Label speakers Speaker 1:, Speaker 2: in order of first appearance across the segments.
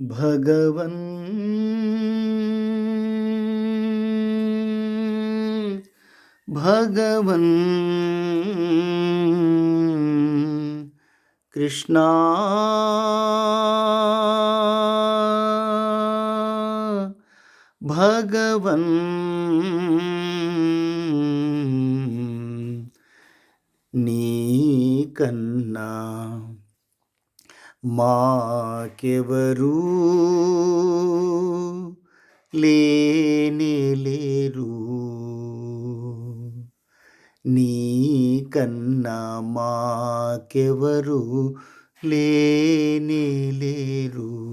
Speaker 1: भगवन् भगवन् कृष्णा भगवन् नीकन्ना మాకెవరూ లేని లేరు. నీ కన్నా మాకెవరు లేని లేరు.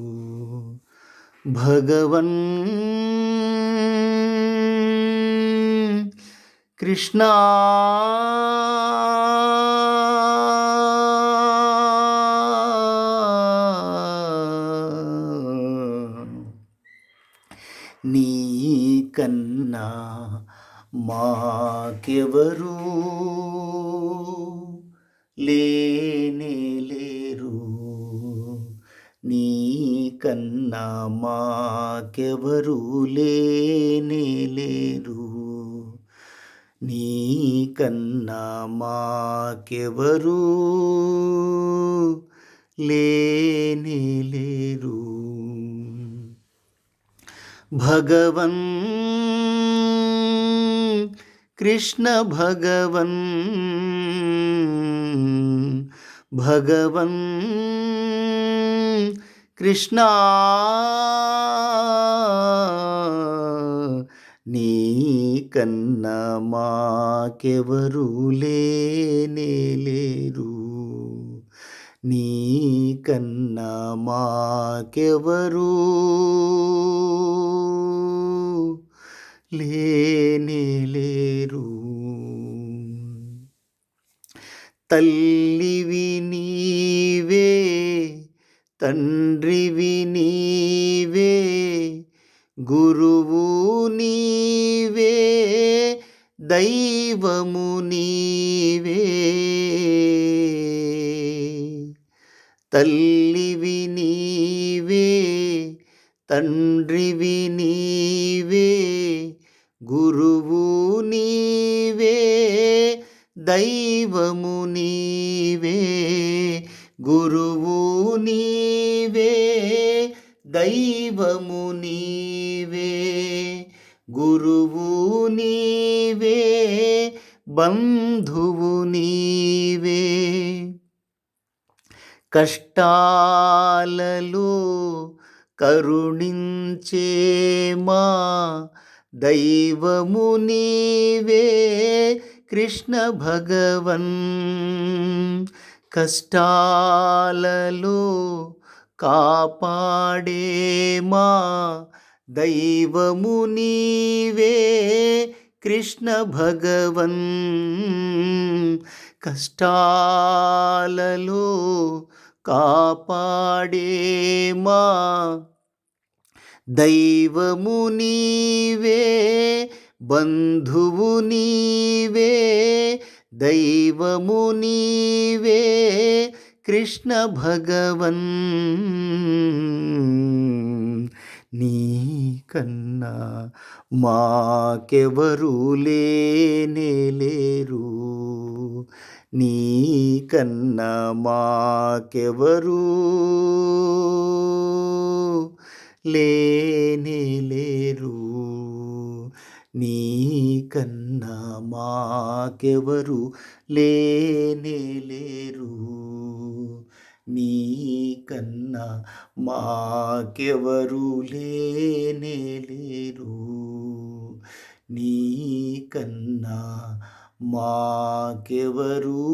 Speaker 1: భగవన్ కృష్ణా నీ కన్నా మాకెవరు? లేనే లేరు. నీ కన్నా మాకెవరు? లేనే లేరు. నీ కన్నా మాకెవరు? లేని లేరు. భగవన్ కృష్ణ భగవన్ భగవన్ కృష్ణ నీ కన్నా మాకెవరూ లేనే లేరు. నీ కన్నా మాకెవరూ లేనే లేరు. తల్లివి నీవే తండ్రివి నీవే గురువు నీవే దైవము నీవే. తల్లివి నీవే తండ్రివి నీవే గురువు నీవే దైవము నీవే. గురువు నీవే దైవము నీవే. గురువు నీవే బంధువు నీవే. కష్టాలలో కరుణించే మా దైవము నీవే కృష్ణ భగవన్. కష్టాలలో కాపాడే మా దైవము నీవే కృష్ణ భగవన్. కష్టాలలో కాపాడే మా దైవము నీవే బంధువు నీవే దైవము నీవే కృష్ణ భగవన్. నీ కన్నా మాకెవరు లేనేలేరు నీ కన్నా మాకెవరు లేనే లేరు. నీ కన్నా మాకెవరు లేనే లేరు. నీ కన్నా మాకెవరు లేనే లేరు. నీ కన్నా మాకెవరు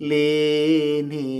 Speaker 1: లేనే